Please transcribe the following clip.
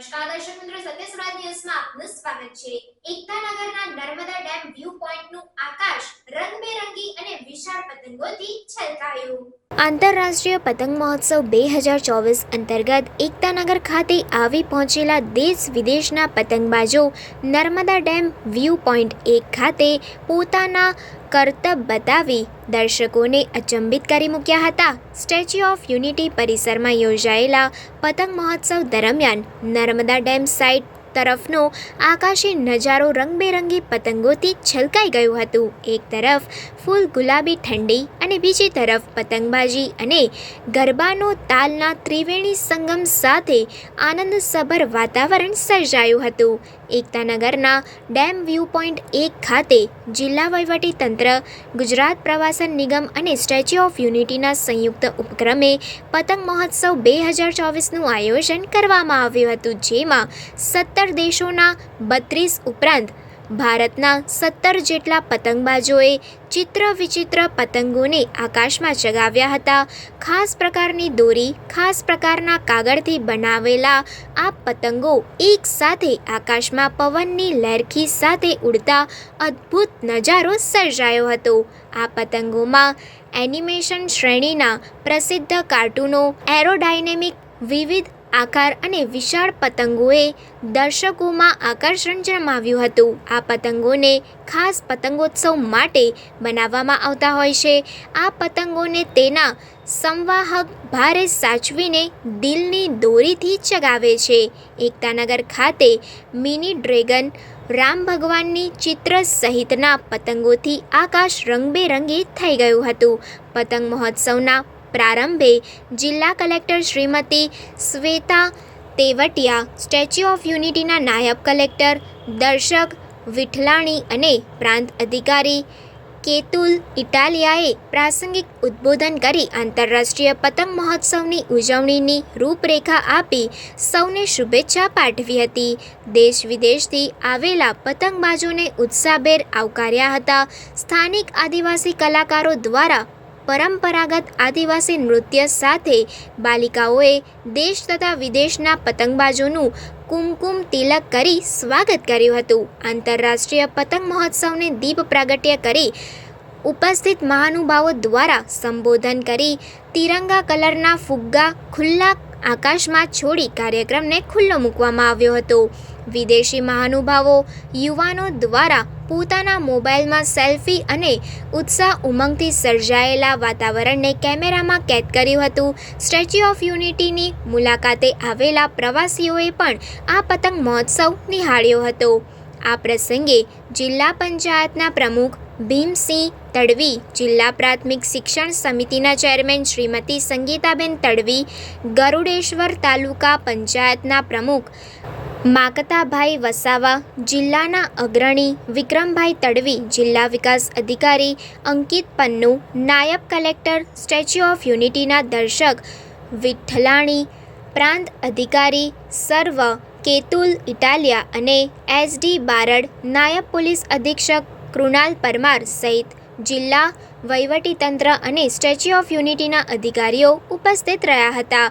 નમસ્કાર, દર્શક મિત્રો સત્ય સ્વરાજ ન્યૂઝમાં આપનું સ્વાગત છે. એકતાનગરના નર્મદા ડેમ વ્યૂ પોઈન્ટનું આકાશ રંગબેરંગી અને વિશાળ પતંગોથી છલકાયું. આંતરરાષ્ટ્રીય પતંગ મહોત્સવ બે હજાર ચોવીસ અંતર્ગત એકતાનગર ખાતે આવી પહોંચેલા દેશ વિદેશના પતંગબાજો નર્મદા ડેમ વ્યૂ પોઈન્ટ એક ખાતે પોતાના કરતબ બતાવી દર્શકોને અચંબિત કરી મૂક્યા હતા. સ્ટેચ્યુ ઓફ યુનિટી પરિસરમાં યોજાયેલા પતંગ મહોત્સવ દરમિયાન નર્મદા ડેમ સાઇટ તરફનો આકાશી નજારો રંગબેરંગી પતંગોથી છલકાઈ ગયું હતું. એક તરફ ફૂલ ગુલાબી ઠંડી અને બીજી તરફ પતંગબાજી અને ગરબાનો તાલના ત્રિવેણી સંગમ સાથે આનંદસભર વાતાવરણ સર્જાયું હતું. એકતાનગરના ડેમ વ્યૂ પોઈન્ટ એક ખાતે જિલ્લા તંત્ર, ગુજરાત પ્રવાસન નિગમ અને સ્ટેચ્યુ ઓફ યુનિટીના સંયુક્ત ઉપક્રમે પતંગ મહોત્સવ બે હજાર ચોવીસનું આયોજન કરવામાં આવ્યું હતું, જેમાં સત્તર દેશોના બત્રીસ ઉપરાંત ભારતના સત્તર જેટલા પતંગબાજોએ ચિત્ર વિચિત્ર પતંગોને આકાશમાં ચગાવ્યા હતા. ખાસ પ્રકારની દોરી, ખાસ પ્રકારના કાગળથી બનાવેલા આ પતંગો એક સાથે આકાશમાં પવનની લહેરખી સાથે ઉડતા અદ્ભુત નજારો સર્જાયો હતો. આ પતંગોમાં એનિમેશન શ્રેણીના પ્રસિદ્ધ કાર્ટૂનો એરોડાયનેમિક વિવિધ આકાર અને વિશાળ પતંગોએ દર્શકોમાં આકર્ષણ જમાવ્યું હતું. આ પતંગોને ખાસ પતંગોત્સવ માટે બનાવવામાં આવતા હોય છે. આ પતંગોને તેના સંવાહક ભારે સાચવીને દિલની દોરીથી ચગાવે છે. એકતાનગર ખાતે મિની ડ્રેગન રામ ભગવાનની ચિત્ર સહિતના પતંગોથી આકાશ રંગબેરંગી થઈ ગયું હતું. પતંગ મહોત્સવના પ્રારંભે જિલ્લા collector Shrimati Shweta Tevatia, statue of યુનિટીના નાયબ કલેક્ટર, દર્શક વિઠલાણી અને પ્રાંત અધિકારી કેતુલ ઇટાલિયાએ પ્રાસંગિક ઉદ્બોધન કરી આંતરરાષ્ટ્રીય પતંગ મહોત્સવની ઉજવણીની રૂપરેખા આપી સૌને શુભેચ્છા પાઠવી હતી. દેશ વિદેશથી આવેલા પતંગબાજોને ઉત્સાહભેર આવકાર્યા હતા. સ્થાનિક આદિવાસી કલાકારો દ્વારા પરંપરાગત આદિવાસી નૃત્ય સાથે બાલિકાઓએ દેશ તથા વિદેશના પતંગબાજોનું કુમકુમ તિલક કરી સ્વાગત કર્યું હતું. આંતરરાષ્ટ્રીય પતંગ મહોત્સવને દીપ પ્રાગટ્ય કરી ઉપસ્થિત મહાનુભાવો દ્વારા સંબોધન કરી તિરંગા કલરના ફુગ્ગા ખુલ્લા આકાશમાં છોડી કાર્યક્રમને ખુલ્લો મૂકવામાં આવ્યો હતો. વિદેશી મહાનુભાવો યુવાનો દ્વારા પોતાના મોબાઈલમાં સેલ્ફી અને ઉત્સાહ ઉમંગથી સર્જાયેલા વાતાવરણને કેમેરામાં કેદ કર્યું હતું. સ્ટેચ્યુ ઓફ યુનિટીની મુલાકાતે આવેલા પ્રવાસીઓએ પણ આ પતંગ મહોત્સવ નિહાળ્યો હતો. આ પ્રસંગે જિલ્લા પંચાયતના પ્રમુખ ભીમસિંહ તડવી, જિલ્લા પ્રાથમિક શિક્ષણ સમિતિના ચેરમેન શ્રીમતી સંગીતાબેન તડવી, ગરુડેશ્વર તાલુકા પંચાયતના પ્રમુખ માકતાભાઈ વસાવા, જિલ્લાના અગ્રણી વિક્રમભાઈ તડવી, જિલ્લા વિકાસ અધિકારી અંકિત પન્નુ, નાયબ કલેક્ટર, સ્ટેચ્યુ ઓફ યુનિટીના દર્શક વિઠ્ઠલાણી, પ્રાંત અધિકારી સર્વ કેતુલ ઇટાલિયા અને એસડી બારડ, નાયબ પોલીસ અધિક્ષક કૃણાલ પરમાર સહિત જિલ્લા વહીવટીતંત્ર અને સ્ટેચ્યુ ઓફ યુનિટીના અધિકારીઓ ઉપસ્થિત રહ્યા હતા.